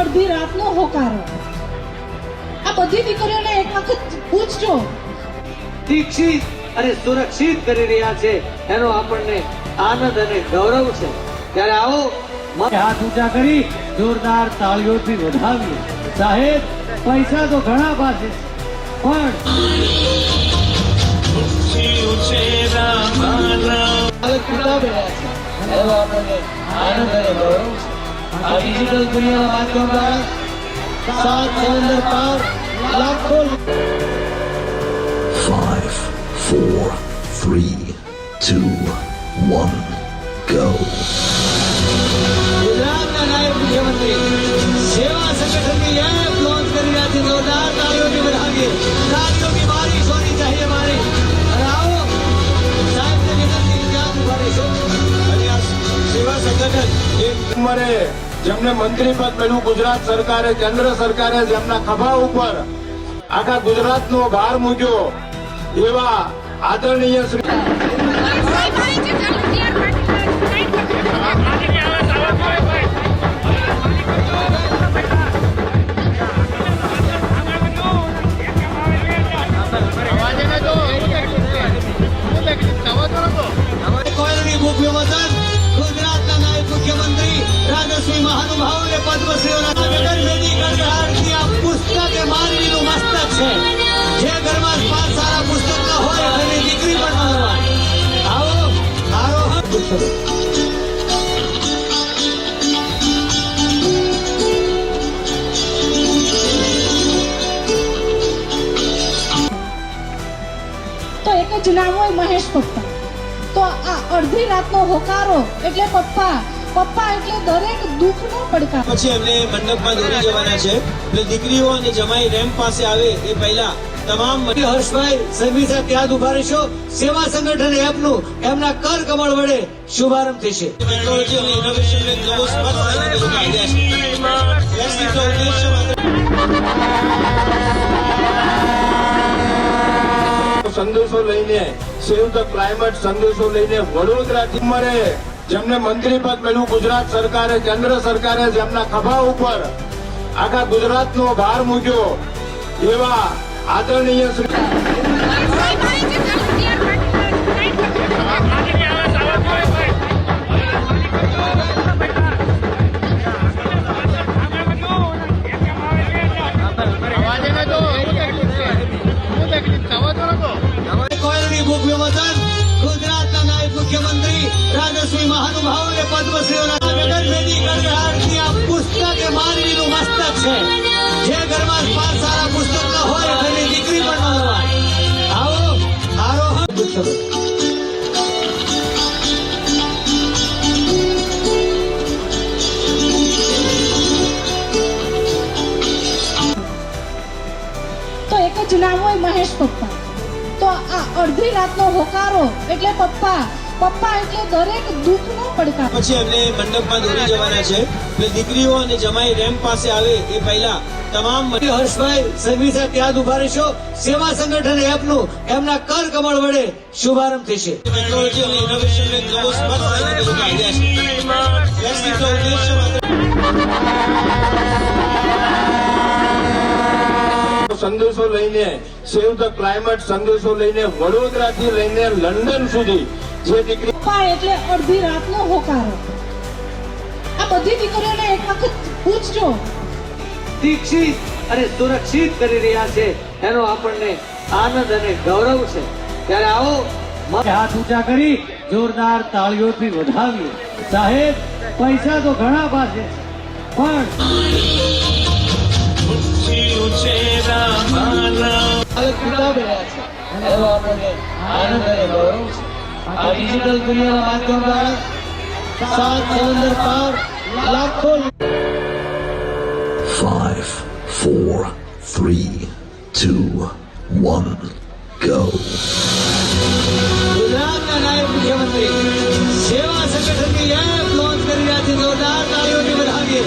અડધી રાતનો હોકારો. આ બધી દીકરીઓને એક વખત પૂછજો. દીક્ષિત અને સુરક્ષિત કરી રહ્યા છે. એનો આપણને આનંદ અને ગૌરવ છે. ત્યારે આવો હાથ ઊંચા કરી જોરદાર તાળીઓથી વધાવીએ. સાહેબ પૈસા તો ઘણા પાસે પણ આનંદ અને ગૌરવ છે. આ ડિજિટલ દુનિયાના માધ્યમ દ્વારા સાત સમંદર પાર લાખો Five, four, three, two, one, go. ગુજરાતના નાયબ મુખ્યમંત્રી સેવા સંગઠનની એપ લોન્ચ કરી રહ્યા છે જોરદાર તાળીઓથી વધાવીએ તાળીઓની બારીશ હોની ચાહીએ મારી અને આવો સાહેબને વિનંતી ત્યાં ઊભા રહીશું અને આ સેવા સંગઠન એક ઉંમરે જેમને મંત્રી પદ મળ્યું ગુજરાત સરકારે, કેન્દ્ર સરકારે જેમના ખભા ઉપર આખા ગુજરાતનો ભાર મૂક્યો, એવા આદરણીય શ્રી આરોહણ તો એક જ નામ હોય મહેશ પપ્પા તો આ અડધી રાતનો હોકારો એટલે પપ્પા પપ્પા એટલે દરેક દુઃખનો પડકાર પછી એમને મંડપમાં દોરી જવાના છે. એટલે દીકરીઓ અને જમાઈ રેમ્પ પાસે આવે એ પહેલા તમામ હર્ષભાઈ સંગીતા ત્યાં ઊભા રહેશો. સેવા સંગઠન એપનું એમના કર કમળ વડે શુભારંભ થશે. ટેકનોલોજી અને નવો સ્પર્શ સંદેશો લઈને સેવ ધ ક્લાઇમેટ સંદેશો લઈને વડોદરા ઉંમરે જેમને મંત્રી પદ મળ્યું ગુજરાત સરકારે, કેન્દ્ર સરકારે જેમના ખભા ઉપર આખા ગુજરાતનો ભાર મૂક્યો એવા આદરણીય શ્રી મહાનુભાવોને પદ્મશ્રીઓના ગગન ભેદી આ પુસ્તક એ માનવીનું મસ્તક છે. જે ઘરમાં પાંચ સારા પુસ્તક ન હોય એની દીકરી પણ આવો આરોહણ જ નામ હોય મહેશ પપ્પા. તો આ અડધી રાતનો હોકારો એટલે પપ્પા પપ્પા એટલે દરેક દુઃખનો પડકાર. પછી એમને મંડપમાં દોરી જવાના છે. એટલે દીકરીઓ અને જમાઈ રેમ્પ પાસે આવે એ પહેલા તમામ હર્ષભાઈ સંગીતા ત્યાં ઊભા રહેશો. સેવા સંગઠન એપનું એમના કર કમળ વડે શુભારંભ થશે. ટેકનોલોજી અને ઇનોવેશન ને નવો સ્પર્શ આપીને લોકો આવ્યા છે. વૈશ્વિકનો ઉદ્દેશ્ય સંદેશો લઈને સેવ ધ ક્લાઇમેટ સંદેશો લઈને વડોદરાથી લઈને લંડન સુધી જે દીકરી એટલે અડધી રાતનો હોકાર. આ બધી દીકરીઓને એક વખત પૂછજો. દીક્ષિત અને સુરક્ષિત કરી રહ્યા છે. એનો આપણને આનંદ અને ગૌરવ છે. ત્યારે આવો હાથ ઊંચા કરી જોરદાર તાળીઓથી વધાવીએ. સાહેબ પૈસા તો ઘણા પાસે છે, પણ બાળક રહ્યા છે. એનો આપણને આનંદ અને ગૌરવ છે. આ ડિજિટલ દુનિયાના માધ્યમ દ્વારા સાત સમંદર પાર લાખો Five, four, three, two, one, go. ગુજરાતના નાયબ મુખ્યમંત્રી સેવા સંગઠનની એપ લોન્ચ કરી રહ્યા છે જોરદાર તાળીઓની વધાવીએ